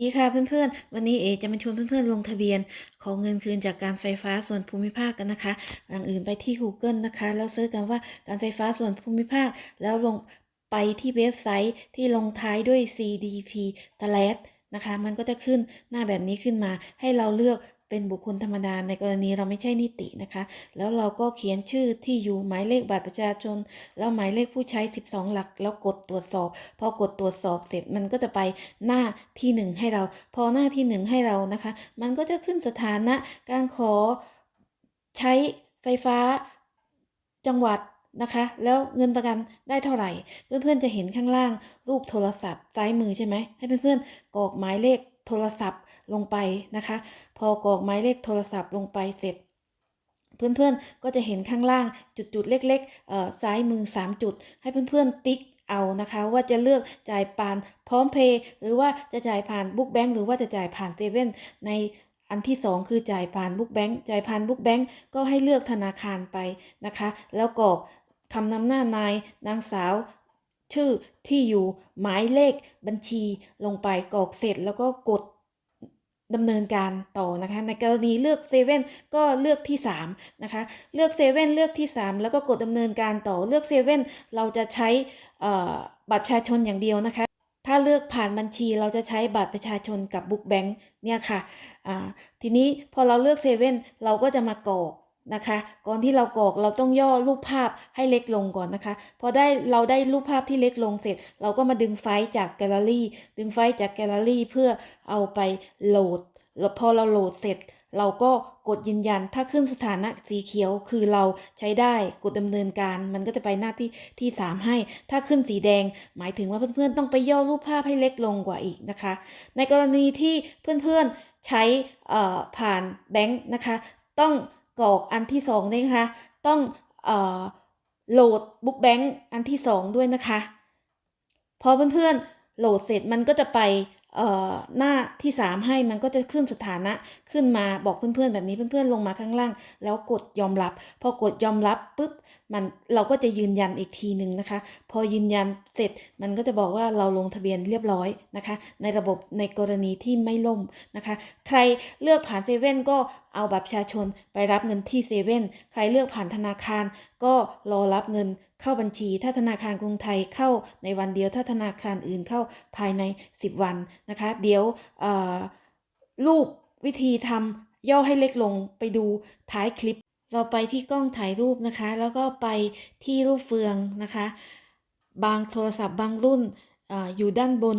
ดีค่ะเพื่อนๆ วันนี้เอจะมาชวนเพื่อนๆ ลงทะเบียน ขอเงินคืนจากการไฟฟ้าส่วนภูมิภาคกันนะคะอย่างอื่นไปที่ Google นะคะ แล้วเซิร์ชกันว่าการไฟฟ้าส่วนภูมิภาค แล้วลงไปที่เว็บไซต์ที่ลงท้ายด้วย CDP t l a t นะคะ มันก็จะขึ้นหน้าแบบนี้ขึ้นมาให้เราเลือก เป็นบุคคลธรรมดาในกรณีเราไม่ใช่นิตินะคะ แล้วเราก็เขียนชื่อที่อยู่หมายเลขบัตรประชาชน แล้วหมายเลขผู้ใช้ 12 หลัก แล้วกดตรวจสอบ พอกดตรวจสอบเสร็จมันก็จะไปหน้าที่ 1 ให้เรา พอหน้าที่ 1 ให้เรานะคะ มันก็จะขึ้นสถานะการขอใช้ไฟฟ้าจังหวัดนะคะ แล้วเงินประกันได้เท่าไหร่ เพื่อนๆจะเห็นข้างล่างรูปโทรศัพท์ซ้ายมือใช่ไหมให้เพื่อนๆกรอกหมายเลข โทรศัพท์ลงไปนะคะ พอกรอกหมายเลขโทรศัพท์ลงไปเสร็จ เพื่อนๆก็จะเห็นข้างล่างจุดๆเล็กๆซ้ายมือ 3 จุด ให้เพื่อนๆติ๊กเอานะคะว่าจะเลือกจ่ายผ่านพร้อมเพย์หรือว่าจะจ่ายผ่านบุ๊กแบงหรือว่าจะจ่ายผ่านเซเว่นในอันที่ 2 คือจ่ายผ่านบุ๊กแบงจ่ายผ่านบุ๊กแบงก็ให้เลือกธนาคารไปนะคะ แล้วกรอกคำนำหน้านายนางสาว ชื่อที่อยู่หมายเลขบัญชีลงไปกรอกเสร็จแล้วก็กดดำเนินการต่อนะคะ ในกรณีเลือกเซเว่นก็เลือกที่3นะคะ เลือกเซเว่นเลือกที่ 3 แล้วก็กดดำเนินการต่อเลือกเซเว่นเราจะใช้บัตรประชาชนอย่างเดียวนะคะ ถ้าเลือกผ่านบัญชีเราจะใช้บัตรประชาชนกับบุ๊กแบงค์เนี่ยค่ะทีนี้พอเราเลือกเซเว่นเราก็จะมากรอก นะคะ ก่อนที่เรากรอกเราต้องย่อรูปภาพให้เล็กลงก่อนนะคะ พอได้เราได้รูปภาพที่เล็กลงเสร็จ เราก็มาดึงไฟล์จากแกลเลอรี่ ดึงไฟล์จากแกลเลอรี่เพื่อเอาไปโหลดแล้วพอเราโหลดเสร็จ เราก็กดยืนยัน ถ้าขึ้นสถานะสีเขียวคือเราใช้ได้กดดำเนินการ มันก็จะไปหน้าที่ที่ 3 ให้ ถ้าขึ้นสีแดง หมายถึงว่าเพื่อนๆต้องไปย่อรูปภาพให้เล็กลงกว่าอีกนะคะ ในกรณีที่เพื่อนๆใช้ผ่านแบงค์นะคะ ต้อง กรอกอันที่สองนะคะ ต้องโหลดบุ๊กแบงค์อันที่สองด้วยนะคะ พอเพื่อนๆโหลดเสร็จมันก็จะไป หน้าที่ 3 ให้มันก็จะขึ้นสถานะขึ้นมาบอกเพื่อนๆแบบนี้เพื่อนๆลงมาข้างล่าง แล้วกดยอมรับ พอกดยอมรับปุ๊บมันเราก็จะยืนยันอีกทีหนึ่งนะคะ พอยืนยันเสร็จมันก็จะบอกว่าเราลงทะเบียนเรียบร้อยนะคะ ในระบบในกรณีที่ไม่ล่มนะคะ ใครเลือกผ่านเซเว่นก็เอาบัตรประชาชนไปรับเงินที่เซเว่นใครเลือกผ่านธนาคารก็รอรับเงิน เข้าบัญชี ถ้าธนาคารกรุงไทยเข้าในวันเดียว ถ้าธนาคารอื่นเข้าภายใน 10 วันนะคะ เดี๋ยวรูปวิธีทำย่อให้เล็กลงไปดูท้ายคลิป เราไปที่กล้องถ่ายรูปนะคะ แล้วก็ไปที่รูปเฟืองนะคะ บางโทรศัพท์บางรุ่นออยู่ด้านบน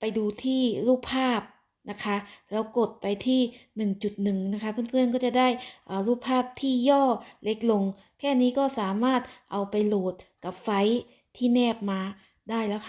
ไปดูที่รูปภาพ นะคะแล้วกดไปที่ 1.1 นะคะ เพื่อนๆก็จะได้รูปภาพที่ย่อเล็กลง แค่นี้ก็สามารถเอาไปโหลดกับไฟล์ที่แนบมาได้แล้วค่ะ